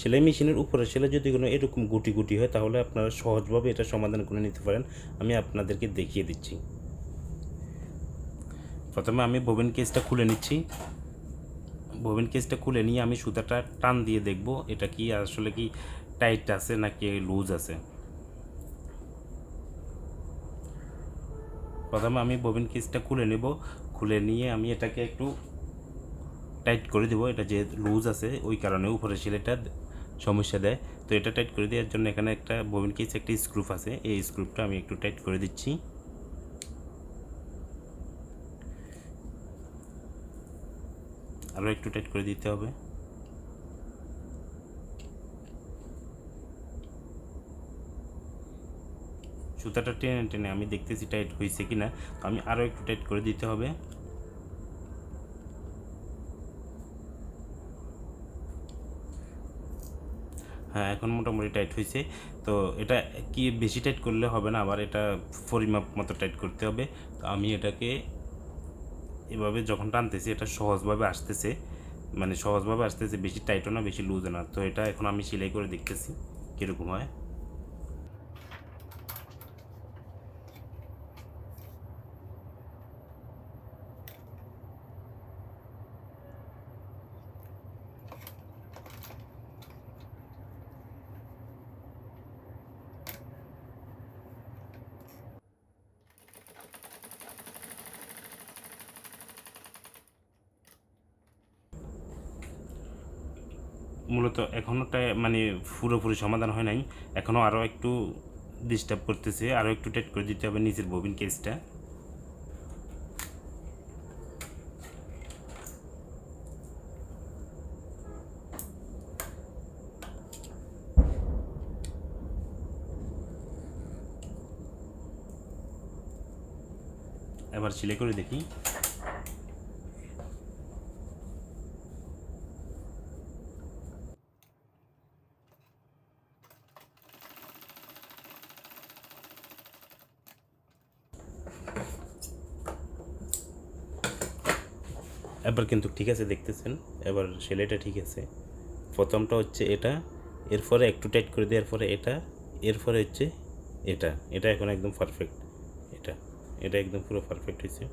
সেলাই মেশিনের উপরে সেলাই যদি কোনো এরকম গুটি গুটি হয়, তাহলে আপনারা সহজভাবে এটা সমাধান করে নিতে পারেন। আমি আপনাদেরকে দেখিয়ে দিচ্ছি। প্রথমে আমি ববিন কেসটা খুলে নিচ্ছি। ববিন কেসটা খুলে নিয়ে আমি সুতাটা টান দিয়ে দেখব, এটা কি আসলে কি টাইট আছে নাকি লুজ আছে। প্রথমে আমি ববিন কেসটা খুলে নেব। খুলে নিয়ে আমি এটাকে একটু টাইট করে দেবো। এটা যে লুজ আছে, ওই কারণে উপরে সেলাইটা সমস্যা দেয়। তো এটা টাইট করে দেওয়ার জন্য এখানে একটা ববিন কেস একটা স্ক্রুপ আছে। এই স্ক্রুপটা আমি একটু টাইট করে দিচ্ছি। আরও একটু টাইট করে দিতে হবে। সুতাটা টেনে টেনে আমি দেখতেছি টাইট হয়েছে কি না আমি আরও একটু টাইট করে দিতে হবে। হ্যাঁ এখন মোটামুটি টাইট হয়েছে তো এটা কি বেশি টাইট করলে হবে না? আবার এটা পরিমাপ মতো টাইট করতে হবে। তো আমি এটাকে এভাবে যখন টানতেছি, এটা সহজভাবে আসতেছে। মানে সহজভাবে আসতেছে, বেশি টাইটও না, বেশি লুজও না। তো এটা এখন আমি সেলাই করে দেখতেছি, কীরকম হয়। মূলত এখনও টাই- মানে পুরোপুরি সমাধান হয় নাই। এখনও আরও একটু ডিস্টার্ব করতেছে আরও একটু টাইট করে দিতে হবে নিচের ববিন কেসটা এবার সিলাই করে দেখি। এবার কিন্তু ঠিক আছে দেখতেছেন, এবার সেলাইটা ঠিক আছে। প্রথমটা হচ্ছে এটা, এরপরে একটু টাইট করে দেওয়ার পরে এটা, এরপরে হচ্ছে এটা। এটা এখন একদম পারফেক্ট এটা এটা একদম পুরো পারফেক্ট হয়েছে।